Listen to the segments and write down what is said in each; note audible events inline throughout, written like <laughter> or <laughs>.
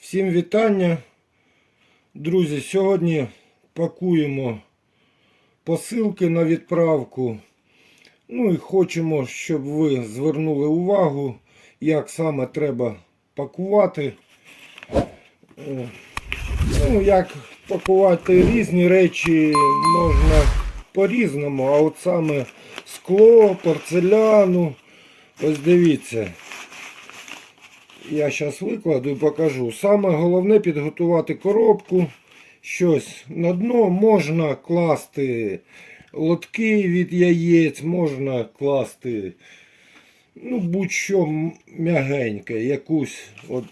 Всім вітання. Друзі, сьогодні пакуємо посилки на відправку. Ну і хочемо, щоб ви звернули увагу, як саме треба пакувати. Е, Ну, як пакувати різні речі можна по-різному, а от саме скло, порцеляну. Ось дивіться. Я зараз викладу і покажу. Саме головне підготувати коробку. Щось на дно можна класти лотки від яєць, можна класти ну, будь-що м'ягеньке, якусь, от,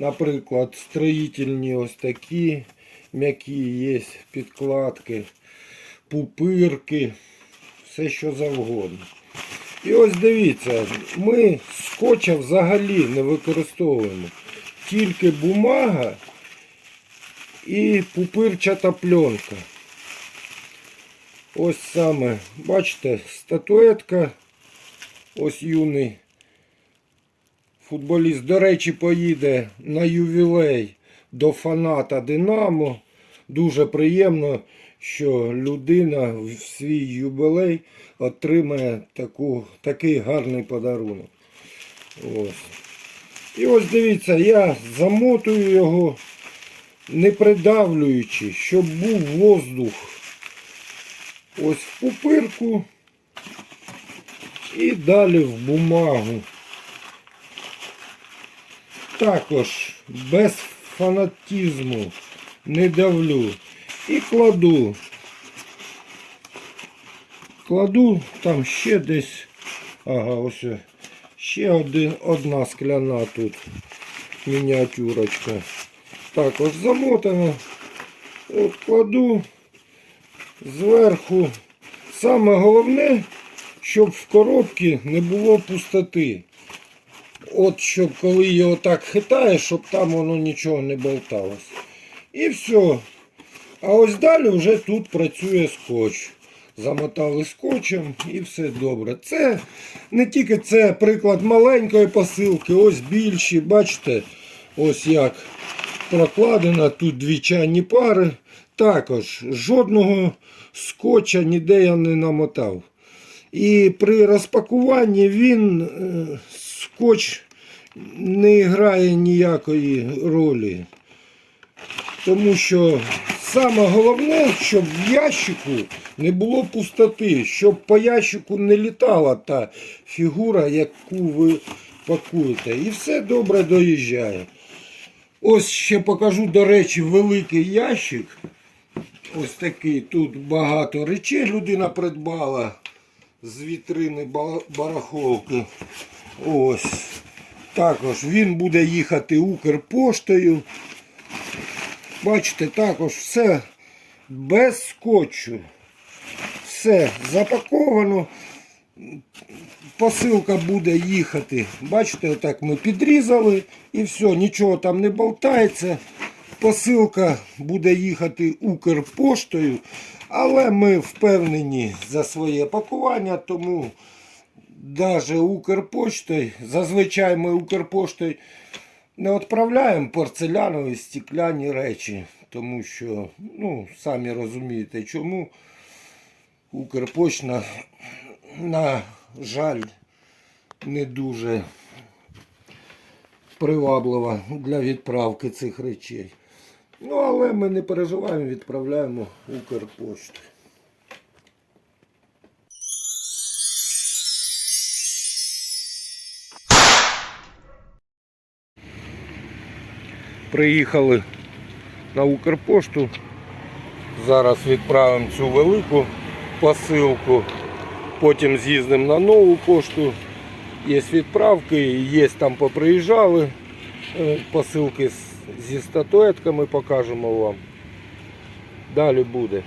наприклад, строїтельні ось такі м'які є підкладки, пупирки, все що завгодно. І ось дивіться, ми скотча взагалі не використовуємо. Тільки бумага і пупирчата пленка. Ось саме, бачите, статуетка. Ось юний футболіст. До речі, поїде на ювілей до фаната Динамо. Дуже приємно, що людина в свій юбілей отримає таку, такий гарний подарунок. Ось. І ось дивіться, я замотую його, не придавлюючи, щоб був воздух. Ось в пупирку і далі в бумагу. Також без фанатізму не давлю. І кладу. Кладу там ще десь. Ага, ось ще один, одна скляна тут. Мініатюрочка. Також замотана. От кладу зверху. Саме головне, щоб в коробці не було пустоти. От щоб коли його так хитає, щоб там воно нічого не болталось. І все. А ось далі вже тут працює скотч. Замотали скотчем і все добре. Це не тільки це приклад маленької посилки, ось більші, бачите, ось як прокладено, тут дві чайні пари. Також жодного скотча ніде я не намотав. І при розпакуванні він е, скотч не грає ніякої ролі. Тому що саме головне, щоб в ящику не було пустоти, щоб по ящику не літала та фігура, яку ви пакуєте. І все добре доїжджає. Ось ще покажу, до речі, великий ящик. Ось такий. Тут багато речей людина придбала з вітрини ба- барахолки. Ось. Також він буде їхати Укрпоштою. Бачите, також все без скотчу. Все запаковано. Посилка буде їхати. Бачите, отак ми підрізали і все, нічого там не болтається. Посилка буде їхати Укрпоштою, але ми впевнені за своє пакування, тому навіть Укрпоштою, зазвичай ми Укрпоштою не відправляємо порцелянові стекляні речі, тому що, ну, самі розумієте, чому Укрпочта, на жаль, не дуже приваблива для відправки цих речей. Ну, але ми не переживаємо, відправляємо Укрпошту. Приїхали на Укрпошту. Зараз відправимо цю велику посилку. Потім з'їздимо на нову пошту. Є відправки, є там поприїжджали. Е, Посилки зі статуетками покажемо вам. Далі буде.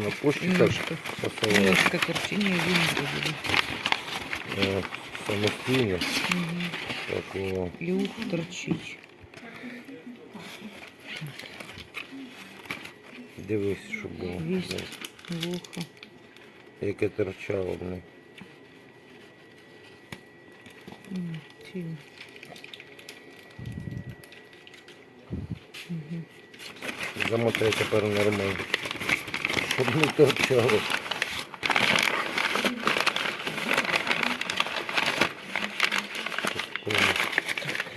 На пошті теж посилає. Немножко картины и винограда. Е, самостійно. Угу. Так. І ух торчить. Дивись, щоб було. Вість. Вуха. Яке торчало в них. Замотай тепер нормально. Щоб не торчало.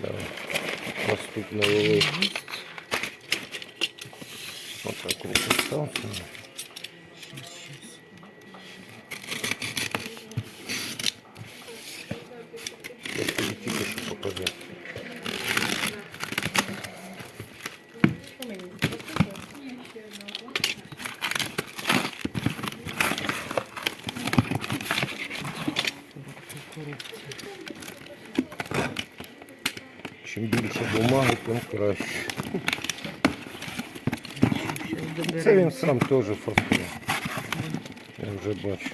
Давай. Наступна велика. Вість. Отак вот остался. Чим більше бумаги, тим краще. Це він сам теж фасує. Я вже бачу.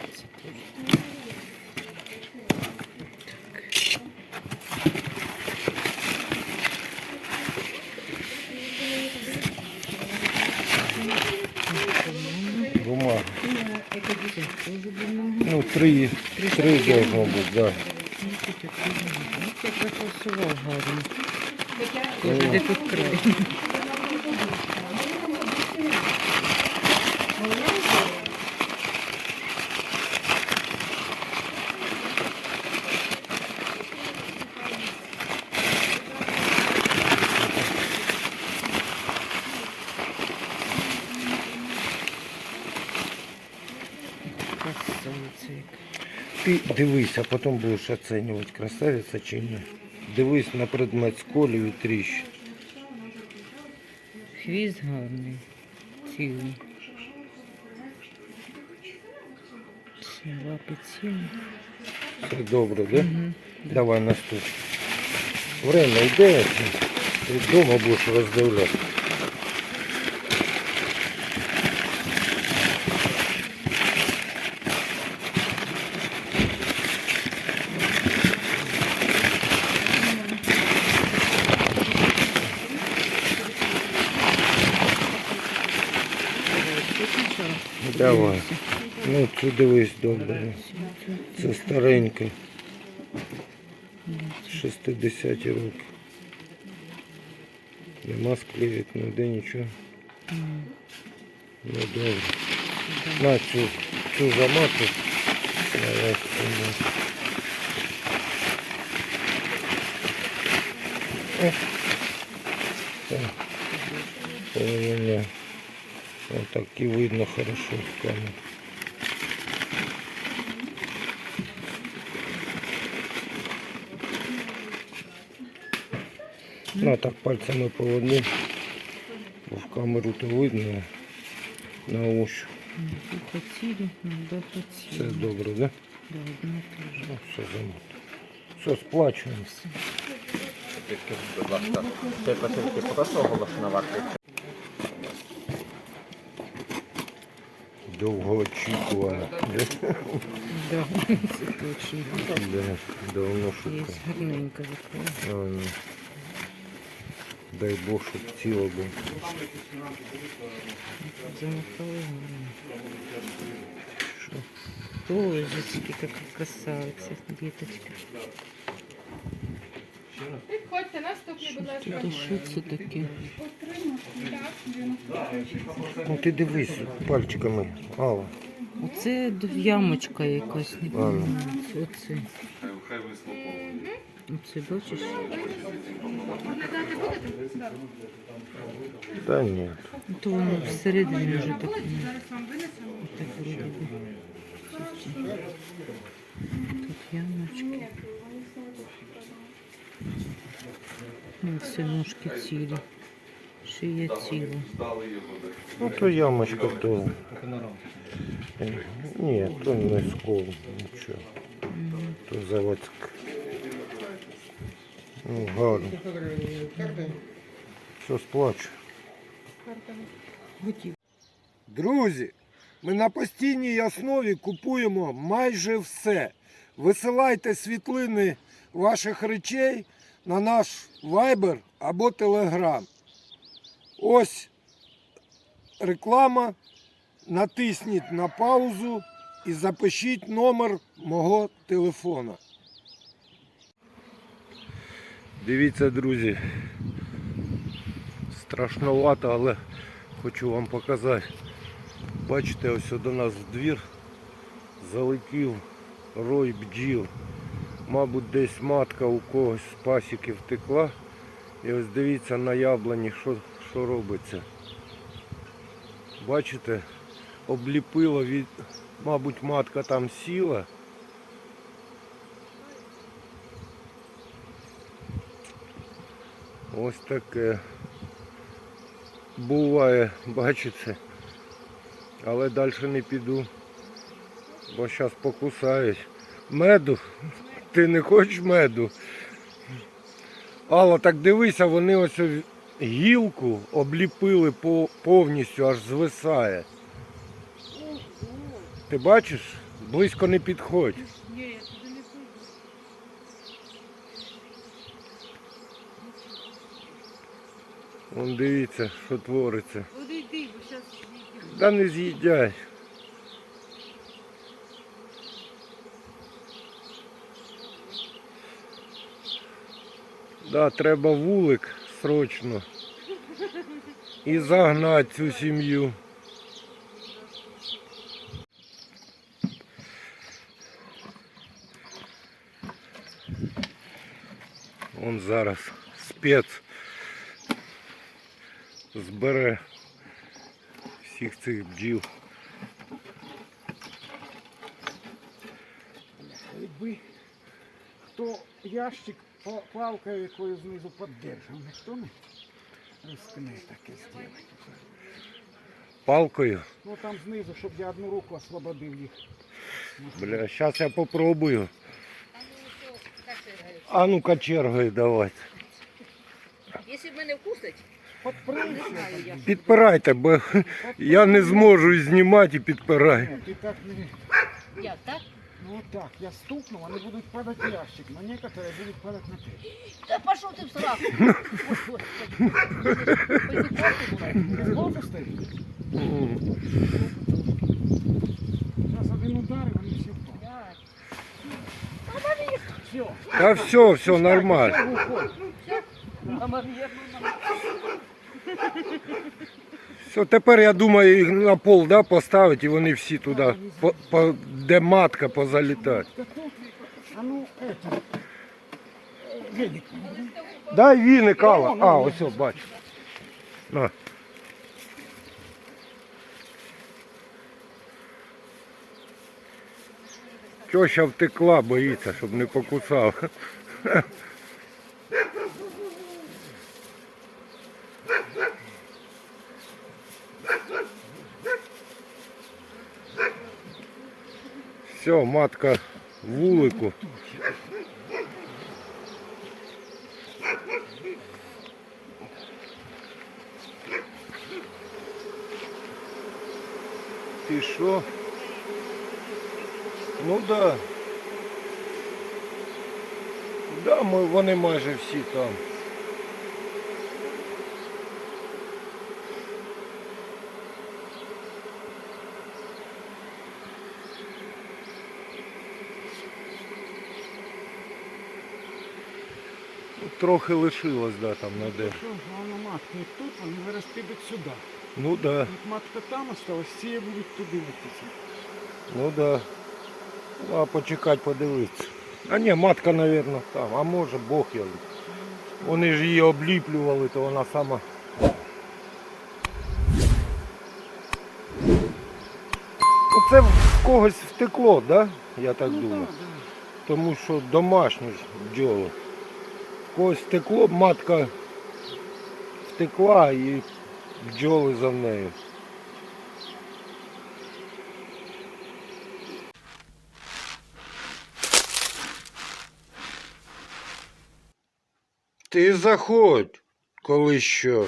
Бумага. Ну, три, три должно бути, да. Це зафасував гарно. Каже, де тут край. Красавиця яка. Ти дивись, а потім будеш оцінювати, красавиця чи ні. Дивись на предмет сколів і тріщин. Хвіст гарний, цілий. Лапи цілі. Все добре, да? Угу. Давай наступ. Время йде, ти вдома будеш роздивляти. Давай. Ну, це дивись добре. Це стареньке. 60 роки. Нема склеїть, ніде нічого. Ну добре. На цю, цю замату. Давай сюди. Так и видно хорошо в камеру. Ну, а так пальцями поводни. Бо в камеру то видно на ощупь. Цілі, ну, да, Все добре, да? Да, одна теж. Ну, все замото. Все, сплачуємо. Підкажіть, будь ласка, цей пасивки просто оголошено вартою? Довго очікувано. Да, точно. Да, давно шукав. гарненька така. Ну, Дай Бог, щоб ціло було. Замахали гарно. Тоже яка красавиця, діточка. Підходьте, наступний, будь ласка. Це що це таке? Ну ти дивись пальчиками. Алла. Оце ямочка якась, не пам'ятаю. Оце. Оце бачиш? Наглядати будете? Так. Та ні. Ну, То воно всередині вже так. ну, Зараз вам винесемо. Так вроде. Тут ямочки. Ну, все ножки цілі. Шия ціла. Ну то ямочка то. Ні, то не скол, нічого. То заводська. Ну, гарно. Все, сплачу. Готів. Друзі, ми на постійній основі купуємо майже все. висилайте світлини ваших речей на наш Viber або Telegram. Ось реклама. Натисніть на паузу і запишіть номер мого телефона. Дивіться, друзі. Страшновато, але хочу вам показати. Бачите, ось до нас в двір залетів рой бджіл. Мабуть, десь матка у когось з пасіки втекла. І ось дивіться на яблуні, що, що робиться. Бачите, обліпило від, мабуть, матка там сіла. Ось таке. Буває, бачите. Але далі не піду. Бо зараз покусають. Меду? Ти не хочеш меду? Алла, так дивися, вони ось гілку обліпили повністю, аж звисає. Ти бачиш? Близько не підходь. Вон дивіться, що твориться. Одійди, бо зараз зійдемо. Да не з'їдять. Да, треба вулик срочно. І загнати цю сім'ю. Он зараз спец збере всіх цих бджіл. Хто ящик па- палкою якою знизу піддержав, ніхто не рискне таке зробити. Палкою. Ну там знизу, щоб я одну руку освободив їх. Бля, зараз я попробую. А ну-ка чергою давай. Якщо мене вкусить, не знаю я. Підпирайте, бо я не зможу знімати і підпирай. Ти так не... Я так? Ну так, я стукнув, вони будуть падати в ящик, но некоторые будуть падати на те. Та пішов ти в сраку. <laughs> Ой, Господи. Ой, ти Ти збоку стоїть? М. Зараз один удар і вони всі впали. Все, Та все, все нормально. виходь. <laughs> Все, тепер я думаю їх на пол да, поставити і вони всі туди, по, по, де матка позалітають. А ну. Дай віник, Алла. А, ось, о, бач. На. Тьоща втекла, боїться, щоб не покусав. Все, матка вулику. Ти що? Ну да. Да, ми, вони майже всі там. Трохи лишилось, да, там на де. Головна матка і тут, вони зараз підуть сюди. Ну да, Як матка там осталась, ці будуть туди летіти. ну да. Ну, а почекать, подивитися. А ні, матка, мабуть, там. А може Бог його. Вони ж її обліплювали, то вона сама. Оце в когось втекло, да? Я так Ну думаю. так, да. Тому що домашні ж бджоли. Когось втекло, матка втекла і бджоли за нею. Ти заходь, коли що.